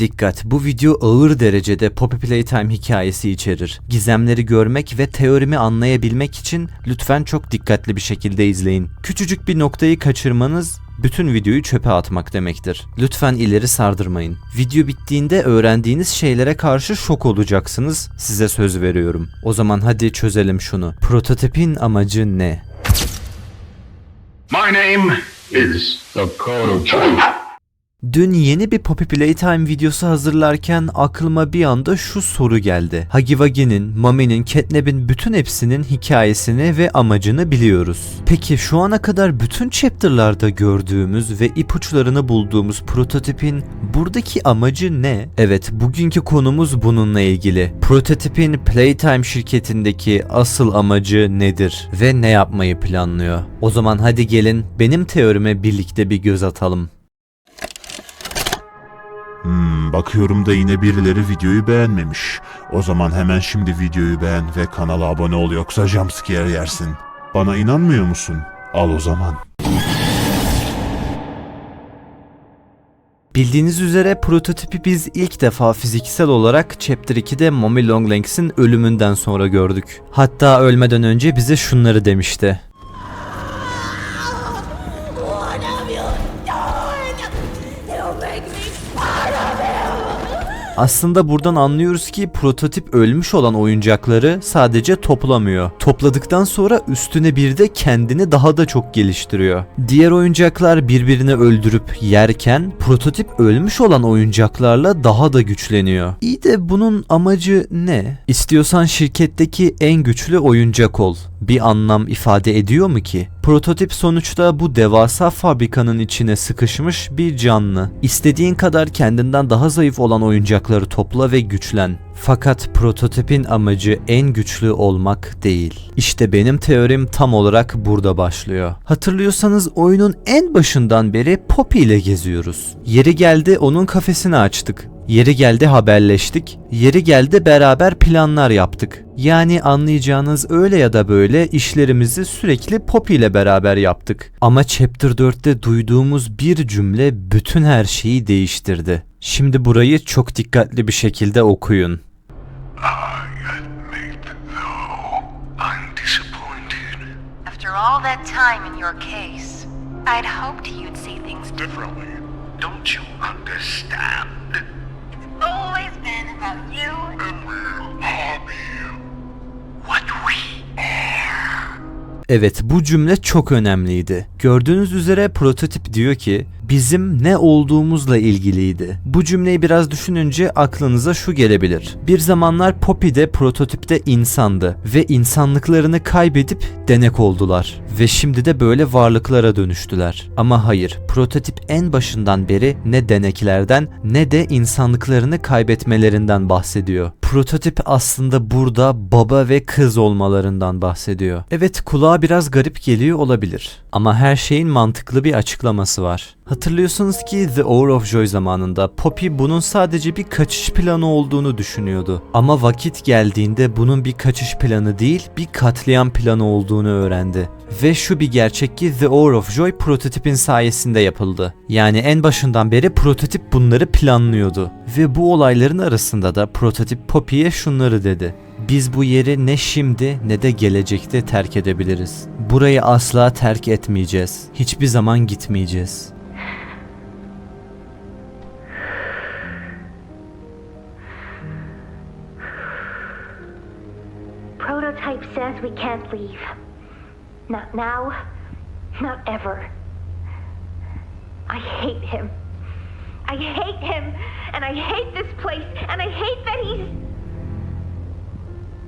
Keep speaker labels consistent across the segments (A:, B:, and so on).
A: Dikkat! Bu video ağır derecede Poppy Playtime hikayesi içerir. Gizemleri görmek ve teorimi anlayabilmek için lütfen çok dikkatli bir şekilde izleyin. Küçücük bir noktayı kaçırmanız bütün videoyu çöpe atmak demektir. Lütfen ileri sardırmayın. Video bittiğinde öğrendiğiniz şeylere karşı şok olacaksınız. Size söz veriyorum. O zaman hadi çözelim şunu. Prototipin amacı ne?
B: My name is Dakota Chief.
A: Dün yeni bir Poppy Playtime videosu hazırlarken aklıma bir anda şu soru geldi. Hagiwagi'nin, Mami'nin, Catnap'in bütün hepsinin hikayesini ve amacını biliyoruz. Peki şu ana kadar bütün chapter'larda gördüğümüz ve ipuçlarını bulduğumuz prototipin buradaki amacı ne? Evet, bugünkü konumuz bununla ilgili. Prototipin Playtime şirketindeki asıl amacı nedir ve ne yapmayı planlıyor? O zaman hadi gelin benim teorime birlikte bir göz atalım.
C: Hmm, bakıyorum da yine birileri videoyu beğenmemiş. O zaman hemen şimdi videoyu beğen ve kanala abone ol yoksa jumpscare yersin. Bana inanmıyor musun? Al o zaman.
A: Bildiğiniz üzere prototipi biz ilk defa fiziksel olarak Chapter 2'de Mommy Longlegs'in ölümünden sonra gördük. Hatta ölmeden önce bize şunları demişti. Aslında buradan anlıyoruz ki prototip ölmüş olan oyuncakları sadece toplamıyor. Topladıktan sonra üstüne bir de kendini daha da çok geliştiriyor. Diğer oyuncaklar birbirini öldürüp yerken prototip ölmüş olan oyuncaklarla daha da güçleniyor. İyi de bunun amacı ne? İstiyorsan şirketteki en güçlü oyuncak ol. Bir anlam ifade ediyor mu ki? Prototip sonuçta bu devasa fabrikanın içine sıkışmış bir canlı. İstediğin kadar kendinden daha zayıf olan oyuncakları topla ve güçlen. Fakat prototipin amacı en güçlü olmak değil. İşte benim teorim tam olarak burada başlıyor. Hatırlıyorsanız oyunun en başından beri Poppy ile geziyoruz. Yeri geldi onun kafesini açtık. Yeri geldi haberleştik. Yeri geldi beraber planlar yaptık. Yani anlayacağınız öyle ya da böyle işlerimizi sürekli Poppy ile beraber yaptık. Ama Chapter 4'te duyduğumuz bir cümle bütün her şeyi değiştirdi. Şimdi burayı çok dikkatli bir şekilde okuyun.
D: All that time in your case, I'd hoped you'd see things. Differently.
B: Don't you understand?
D: Always been about you.
B: And be what we
A: Evet bu cümle çok önemliydi. Gördüğünüz üzere prototip diyor ki bizim ne olduğumuzla ilgiliydi. Bu cümleyi biraz düşününce aklınıza şu gelebilir. Bir zamanlar Poppy de prototipte insandı ve insanlıklarını kaybedip denek oldular ve şimdi de böyle varlıklara dönüştüler. Ama hayır, prototip en başından beri ne deneklerden ne de insanlıklarını kaybetmelerinden bahsediyor. Prototip aslında burada baba ve kız olmalarından bahsediyor. Evet kulağa biraz garip geliyor olabilir. Ama her şeyin mantıklı bir açıklaması var. Hatırlıyorsunuz ki The Hour of Joy zamanında Poppy bunun sadece bir kaçış planı olduğunu düşünüyordu. Ama vakit geldiğinde bunun bir kaçış planı değil bir katliam planı olduğunu öğrendi. Ve şu bir gerçek ki The Hour of Joy prototipin sayesinde yapıldı. Yani en başından beri prototip bunları planlıyordu. Ve bu olayların arasında da prototip Poppy'ye şunları dedi. Biz bu yeri ne şimdi ne de gelecekte terk edebiliriz. Burayı asla terk etmeyeceğiz. Hiçbir zaman gitmeyeceğiz.
E: Can't leave. Not now, not ever. I hate him. I hate him, and I hate this place, and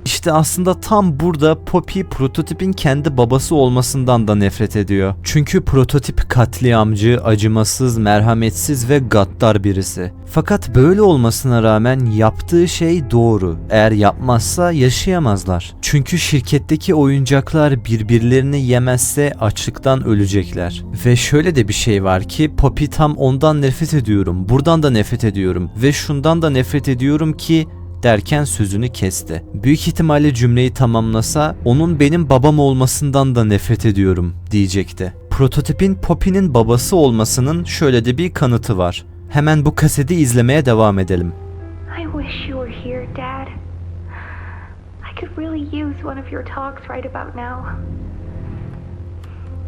A: İşte aslında tam burada Poppy prototipin kendi babası olmasından da nefret ediyor. Çünkü prototip katliamcı, acımasız, merhametsiz ve gaddar birisi. Fakat böyle olmasına rağmen yaptığı şey doğru. Eğer yapmazsa yaşayamazlar. Çünkü şirketteki oyuncaklar birbirlerini yemezse açlıktan ölecekler. Ve şöyle de bir şey var ki Poppy tam ondan nefret ediyorum, buradan da nefret ediyorum ve şundan da nefret ediyorum ki derken sözünü kesti. Büyük ihtimalle cümleyi tamamlasa onun benim babam olmasından da nefret ediyorum diyecekti. Prototipin Poppy'nin babası olmasının şöyle de bir kanıtı var. Hemen bu kaseti izlemeye devam edelim.
E: I wish you were here, Dad. I could really use one of your talks right about now.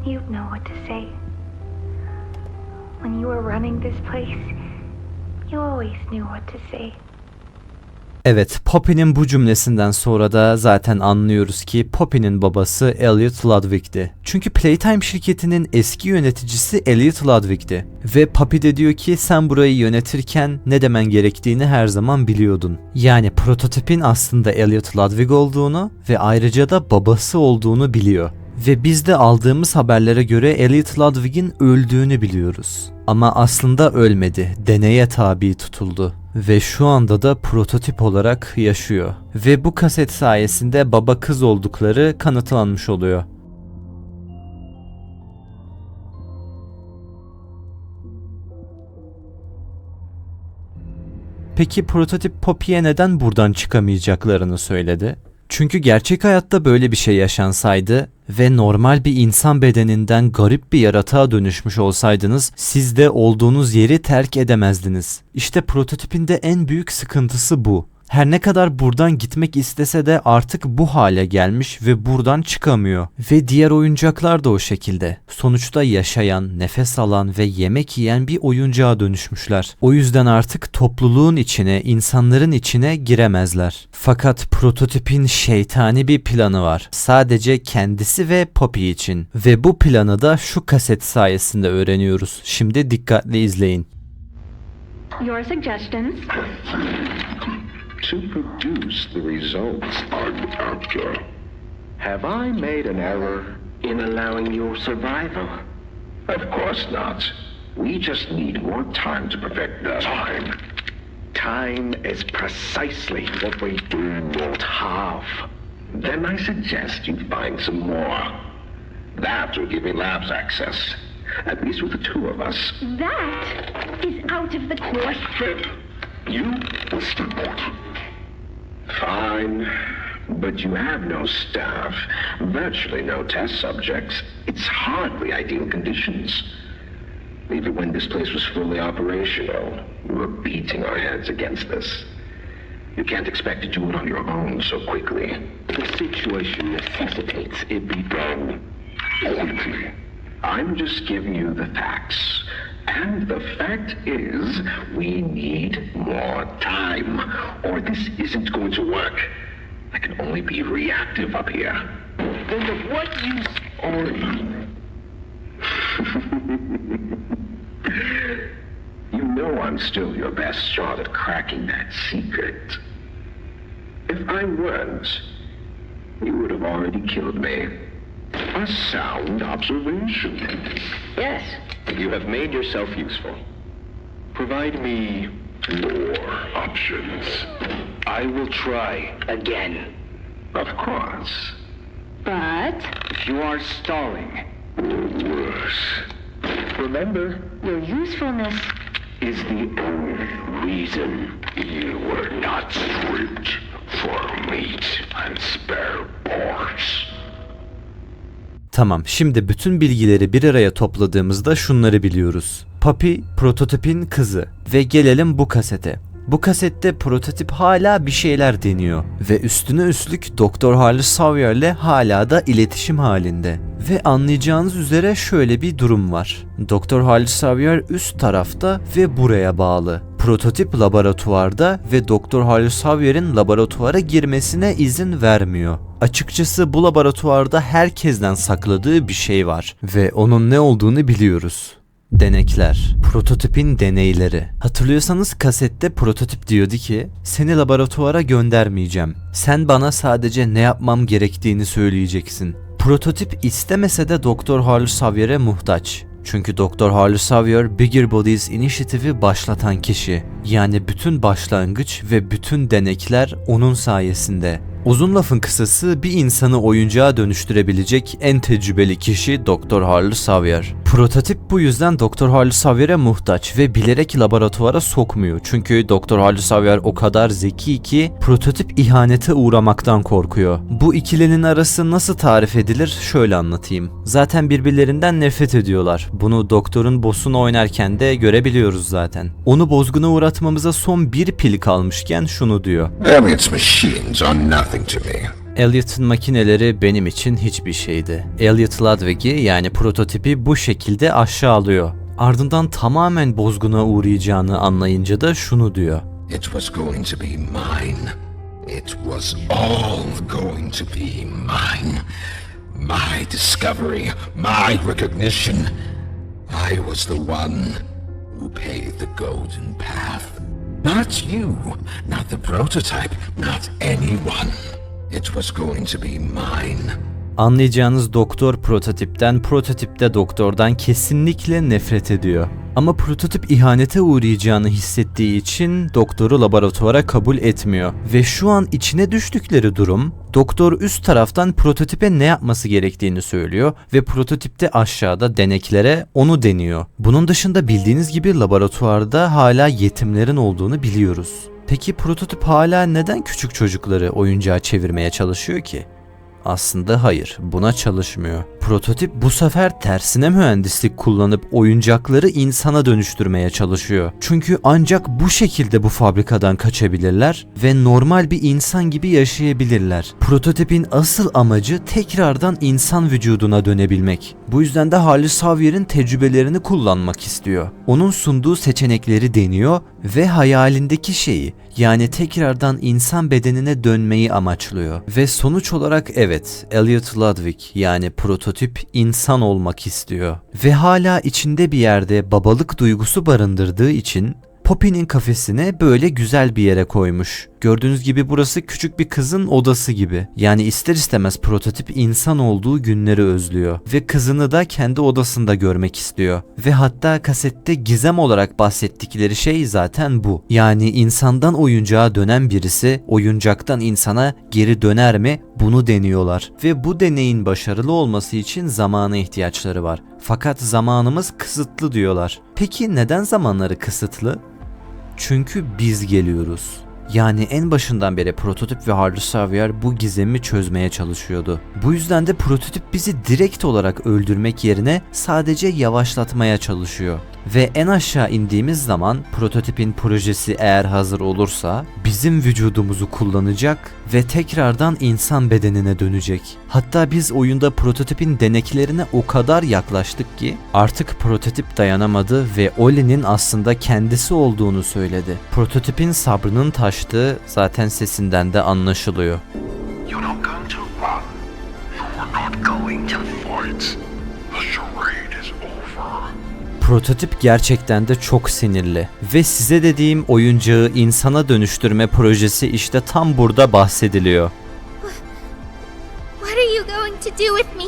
E: You'd know what to say. When you were running this place, you always knew what to say.
A: Evet, Poppy'nin bu cümlesinden sonra da zaten anlıyoruz ki Poppy'nin babası Elliot Ludwig'ti. Çünkü Playtime şirketinin eski yöneticisi Elliot Ludwig'ti. Ve Poppy de diyor ki sen burayı yönetirken ne demen gerektiğini her zaman biliyordun. Yani prototipin aslında Elliot Ludwig olduğunu ve ayrıca da babası olduğunu biliyor. Ve biz de aldığımız haberlere göre Elliot Ludwig'in öldüğünü biliyoruz. Ama aslında ölmedi, deneye tabi tutuldu. Ve şu anda da prototip olarak yaşıyor. Ve bu kaset sayesinde baba kız oldukları kanıtlanmış oluyor. Peki prototip Poppy'ye neden buradan çıkamayacaklarını söyledi? Çünkü gerçek hayatta böyle bir şey yaşansaydı ve normal bir insan bedeninden garip bir yaratığa dönüşmüş olsaydınız siz de olduğunuz yeri terk edemezdiniz. İşte prototipin de en büyük sıkıntısı bu. Her ne kadar buradan gitmek istese de artık bu hale gelmiş ve buradan çıkamıyor. Ve diğer oyuncaklar da o şekilde. Sonuçta yaşayan, nefes alan ve yemek yiyen bir oyuncağa dönüşmüşler. O yüzden artık topluluğun içine, insanların içine giremezler. Fakat prototipin şeytani bir planı var. Sadece kendisi ve Poppy için. Ve bu planı da şu kaset sayesinde öğreniyoruz. Şimdi dikkatli izleyin.
E: Your suggestions?
B: To produce the results I'm after. Have I made an error in allowing your survival? Of course not. We just need more time to perfect that. Time? Time is precisely what we do not have. Then I suggest you find some more. That will give me labs access. At least with the two of us.
E: That is out of the question.
B: You will still want. Fine. But you have no staff, virtually no test subjects. It's hardly ideal conditions. Even when this place was fully operational, we were beating our heads against this. You can't expect to do it on your own so quickly. The situation necessitates it be done quickly. I'm just giving you the facts. And the fact is, we need more time, or this isn't going to work. I can only be reactive up here. Then of what use are you? you know I'm still your best shot at cracking that secret. If I weren't, you would have already killed me. A sound observation.
F: Yes,
B: You have made yourself useful. Provide me more options. I will try.
F: again.
B: Of course.
F: But
B: If you are stalling, or worse, remember,
F: your usefulness
B: is the only reason you were not stripped
A: Tamam, şimdi bütün bilgileri bir araya topladığımızda şunları biliyoruz. Papi prototipin kızı ve gelelim bu kasete. Bu kasette prototip hala bir şeyler deniyor ve üstüne üstlük Doktor Harley Sawyer'le hala da iletişim halinde. Ve anlayacağınız üzere şöyle bir durum var. Doktor Harley Sawyer üst tarafta ve buraya bağlı. Prototip laboratuvarda ve Doktor Harley Sawyer'in laboratuvara girmesine izin vermiyor. Açıkçası bu laboratuvarda herkesten sakladığı bir şey var ve onun ne olduğunu biliyoruz. Denekler. Prototipin deneyleri. Hatırlıyorsanız kasette prototip diyordu ki seni laboratuvara göndermeyeceğim. Sen bana sadece ne yapmam gerektiğini söyleyeceksin. Prototip istemese de Doktor Harley Sawyer'e muhtaç. Çünkü Doktor Harley Sawyer Bigger Bodies inisiyatifi başlatan kişi. Yani bütün başlangıç ve bütün denekler onun sayesinde. Uzun lafın kısası bir insanı oyuncağa dönüştürebilecek en tecrübeli kişi Doktor Harley Sawyer. Prototip bu yüzden Doktor Halis Savier'e muhtaç ve bilerek laboratuvara sokmuyor. Çünkü Doktor Halis Savier o kadar zeki ki prototip ihanete uğramaktan korkuyor. Bu ikilinin arası nasıl tarif edilir şöyle anlatayım. Zaten birbirlerinden nefret ediyorlar. Bunu doktorun boss'unu oynarken de görebiliyoruz zaten. Onu bozguna uğratmamıza son bir pil kalmışken şunu diyor.
B: Elliot's machines are nothing to me.
A: Elliot'ın makineleri benim için hiçbir şeydi. Elliot Ludwig'i yani prototipi bu şekilde aşağılıyor. Ardından tamamen bozguna uğrayacağını anlayınca da şunu diyor.
B: It was going to be mine. It was all going to be mine. My discovery, my recognition. I was the one who paved the golden path. Not you, not the prototype, not anyone. It was going to be mine.
A: Anlayacağınız doktor prototipten, prototip de doktordan kesinlikle nefret ediyor. Ama prototip ihanete uğrayacağını hissettiği için doktoru laboratuvara kabul etmiyor. Ve şu an içine düştükleri durum, doktor üst taraftan prototipe ne yapması gerektiğini söylüyor ve prototipte aşağıda deneklere onu deniyor. Bunun dışında bildiğiniz gibi laboratuvarda hala yetimlerin olduğunu biliyoruz. Peki prototip hala neden küçük çocukları oyuncağa çevirmeye çalışıyor ki? Aslında hayır, buna çalışmıyor. Prototip bu sefer tersine mühendislik kullanıp oyuncakları insana dönüştürmeye çalışıyor. Çünkü ancak bu şekilde bu fabrikadan kaçabilirler ve normal bir insan gibi yaşayabilirler. Prototipin asıl amacı tekrardan insan vücuduna dönebilmek. Bu yüzden de Halis Savier'in tecrübelerini kullanmak istiyor. Onun sunduğu seçenekleri deniyor ve hayalindeki şeyi yani tekrardan insan bedenine dönmeyi amaçlıyor. Ve sonuç olarak evet Elliot Ludwig yani prototip insan olmak istiyor. Ve hala içinde bir yerde babalık duygusu barındırdığı için Poppy'nin kafesine böyle güzel bir yere koymuş. Gördüğünüz gibi burası küçük bir kızın odası gibi. Yani ister istemez prototip insan olduğu günleri özlüyor. Ve kızını da kendi odasında görmek istiyor. Ve hatta kasette gizem olarak bahsettikleri şey zaten bu. Yani insandan oyuncağa dönen birisi oyuncaktan insana geri döner mi bunu deniyorlar. Ve bu deneyin başarılı olması için zamana ihtiyaçları var. Fakat zamanımız kısıtlı diyorlar. Peki neden zamanları kısıtlı? Çünkü biz geliyoruz. Yani en başından beri prototip ve Harry Xavier bu gizemi çözmeye çalışıyordu. Bu yüzden de prototip bizi direkt olarak öldürmek yerine sadece yavaşlatmaya çalışıyor. Ve en aşağı indiğimiz zaman prototipin projesi eğer hazır olursa bizim vücudumuzu kullanacak ve tekrardan insan bedenine dönecek. Hatta biz oyunda prototipin deneklerine o kadar yaklaştık ki artık prototip dayanamadı ve Oli'nin aslında kendisi olduğunu söyledi. Prototipin sabrının taştığı zaten sesinden de anlaşılıyor.
B: You're not going to run. You're not going to fight.
A: Prototip gerçekten de çok sinirli ve size dediğim oyuncağı insana dönüştürme projesi işte tam burada bahsediliyor.
G: What are you going to do with me?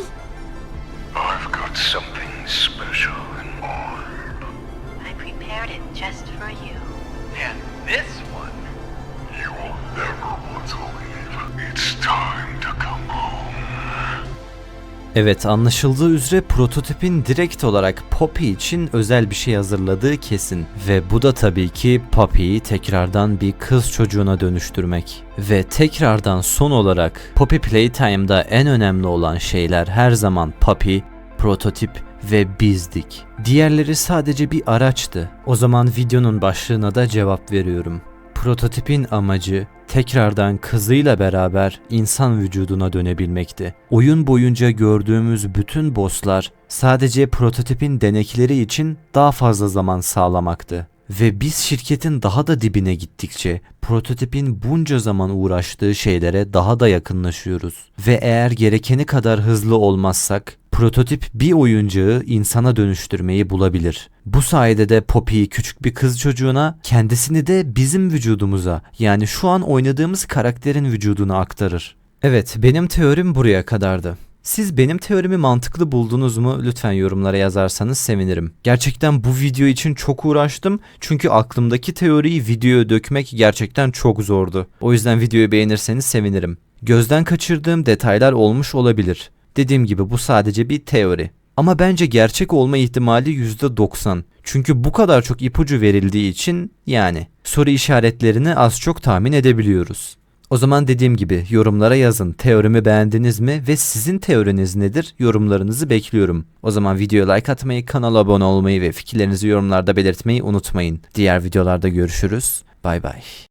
A: Evet anlaşıldığı üzere prototipin direkt olarak Poppy için özel bir şey hazırladığı kesin. Ve bu da tabii ki Poppy'yi tekrardan bir kız çocuğuna dönüştürmek. Ve tekrardan son olarak Poppy Playtime'da en önemli olan şeyler her zaman Poppy, prototip ve bizdik. Diğerleri sadece bir araçtı. O zaman videonun başlığına da cevap veriyorum. Prototipin amacı tekrardan kızıyla beraber insan vücuduna dönebilmekti. Oyun boyunca gördüğümüz bütün bosslar sadece prototipin denekleri için daha fazla zaman sağlamaktı. Ve biz şirketin daha da dibine gittikçe prototipin bunca zaman uğraştığı şeylere daha da yakınlaşıyoruz. Ve eğer gerekeni kadar hızlı olmazsak prototip bir oyuncağı insana dönüştürmeyi bulabilir. Bu sayede de Poppy'yi küçük bir kız çocuğuna, kendisini de bizim vücudumuza yani şu an oynadığımız karakterin vücuduna aktarır. Evet, benim teorim buraya kadardı. Siz benim teorimi mantıklı buldunuz mu? Lütfen yorumlara yazarsanız sevinirim. Gerçekten bu video için çok uğraştım. Çünkü aklımdaki teoriyi videoya dökmek gerçekten çok zordu. O yüzden videoyu beğenirseniz sevinirim. Gözden kaçırdığım detaylar olmuş olabilir. Dediğim gibi bu sadece bir teori. Ama bence gerçek olma ihtimali %90. Çünkü bu kadar çok ipucu verildiği için yani soru işaretlerini az çok tahmin edebiliyoruz. O zaman dediğim gibi yorumlara yazın. Teorimi beğendiniz mi ve sizin teoriniz nedir? Yorumlarınızı bekliyorum. O zaman videoya like atmayı, kanala abone olmayı ve fikirlerinizi yorumlarda belirtmeyi unutmayın. Diğer videolarda görüşürüz. Bay bay.